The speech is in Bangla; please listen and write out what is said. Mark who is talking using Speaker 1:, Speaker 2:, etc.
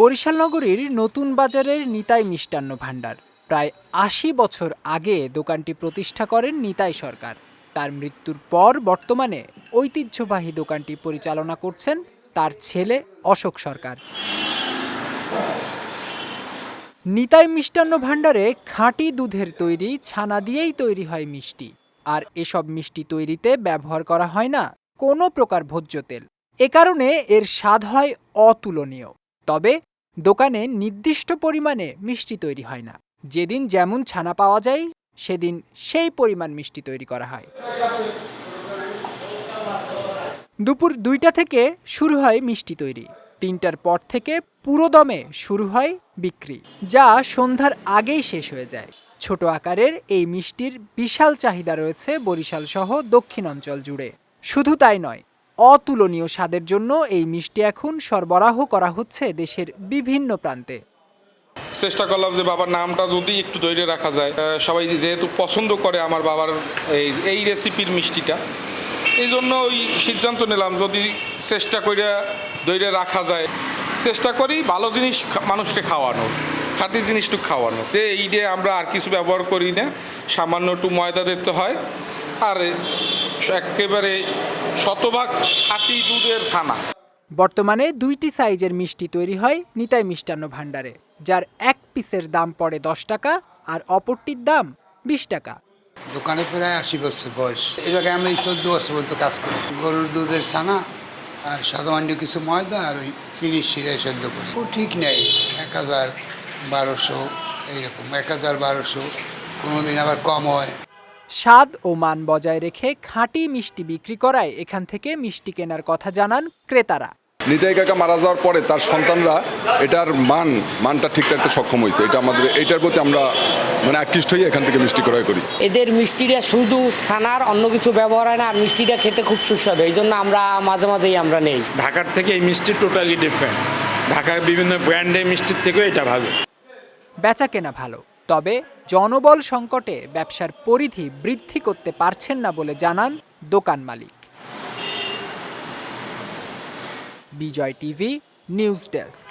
Speaker 1: বরিশাল নগরীর নতুন বাজারের নিতাই মিষ্টান্ন ভাণ্ডার। প্রায় আশি বছর আগে দোকানটি প্রতিষ্ঠা করেন নিতাই সরকার। তার মৃত্যুর পর বর্তমানে ঐতিহ্যবাহী দোকানটি পরিচালনা করছেন তার ছেলে অশোক সরকার। নিতাই মিষ্টান্ন ভাণ্ডারে খাঁটি দুধের তৈরি ছানা দিয়েই তৈরি হয় মিষ্টি। আর এসব মিষ্টি তৈরিতে ব্যবহার করা হয় না কোনো প্রকার ভোজ্য তেল। এ কারণে এর স্বাদ হয় অতুলনীয়। তবে দোকানে নির্দিষ্ট পরিমাণে মিষ্টি তৈরি হয় না। যেদিন যেমন ছানা পাওয়া যায়, সেদিন সেই পরিমাণ মিষ্টি তৈরি করা হয়। দুপুর দুইটা থেকে শুরু হয় মিষ্টি তৈরি। তিনটার পর থেকে পুরো দমে শুরু হয় বিক্রি, যা সন্ধ্যার আগেই শেষ হয়ে যায়। ছোট আকারের এই মিষ্টির বিশাল চাহিদা রয়েছে বরিশাল সহ দক্ষিণ অঞ্চল জুড়ে। শুধু তাই নয় অতুলনীয় স্বাদের জন্য এই মিষ্টি এখন সরবরাহ করা হচ্ছে দেশের বিভিন্ন প্রান্তে।
Speaker 2: চেষ্টা করলাম যে বাবার নামটা যদি একটু ধরে রাখা যায়। সবাই যেহেতু পছন্দ করে আমার বাবার এই এই রেসিপির মিষ্টিটা। এই জন্য ওই সিদ্ধান্ত নিলাম, যদি চেষ্টা করে ধরে রাখা যায়। চেষ্টা করি ভালো জিনিস মানুষকে খাওয়ানোর, খাঁটি জিনিসটুকু খাওয়ানো যে এই দিয়ে আমরা আর কিছু ব্যবহার করি না, সামান্য একটু ময়দা দিতে হয়, আর একেবারে শতভাগ খাঁটি দুধের ছানা।
Speaker 1: বর্তমানে দুইটি সাইজের মিষ্টি তৈরি হয় নিতাই মিষ্টান্ন ভাণ্ডারে যার এক পিসের দাম পড়ে দশ টাকা আর অপরটির দাম বিশ টাকা।
Speaker 3: দোকানে প্রায় আশি বছর বয়স। এই জায়গায় আমরা এই চোদ্দ বছর বলতে কাজ করি। গরুর দুধের ছানা আর সাধারণ কিছু ময়দা আর ওই চিনি শিরায় সেদ্ধ করি। ও ঠিক নেই এক হাজার বারোশো এইরকম এক হাজার বারোশো কোনো দিন আবার কম হয়।
Speaker 1: স্বাদ ও মান বজায় রেখে খাঁটি মিষ্টি বিক্রি করায় এখান থেকে মিষ্টি কেনার কথা জানান ক্রেতারা।
Speaker 4: নিতাই কাকা মারা যাওয়ার পরে তার সন্তানরা এটার মান মানটা ঠিক রাখতে সক্ষম হয়েছে। এটা আমাদের এটার প্রতি আমরা মানে আকৃষ্ট হয়ে এখান থেকে মিষ্টি ক্রয় করি।
Speaker 5: এদের মিষ্টিটা শুধু ছানার অন্য কিছু ব্যবহার হয় না আর মিষ্টিটা খেতে খুব সুস্বাদু। এই জন্য আমরা মাঝে মাঝেই আমরা নেই।
Speaker 6: ঢাকার থেকে এই মিষ্টি টোটালি ডিফারেন্ট ঢাকার বিভিন্ন ব্র্যান্ডের মিষ্টির থেকেও এটা ভালো।
Speaker 1: বেচা কেনা ভালো। তবে জনবল সংকটে ব্যবসার পরিধি বৃদ্ধি করতে পারছেন না বলে জানান দোকান মালিক। Bijoy TV, news desk.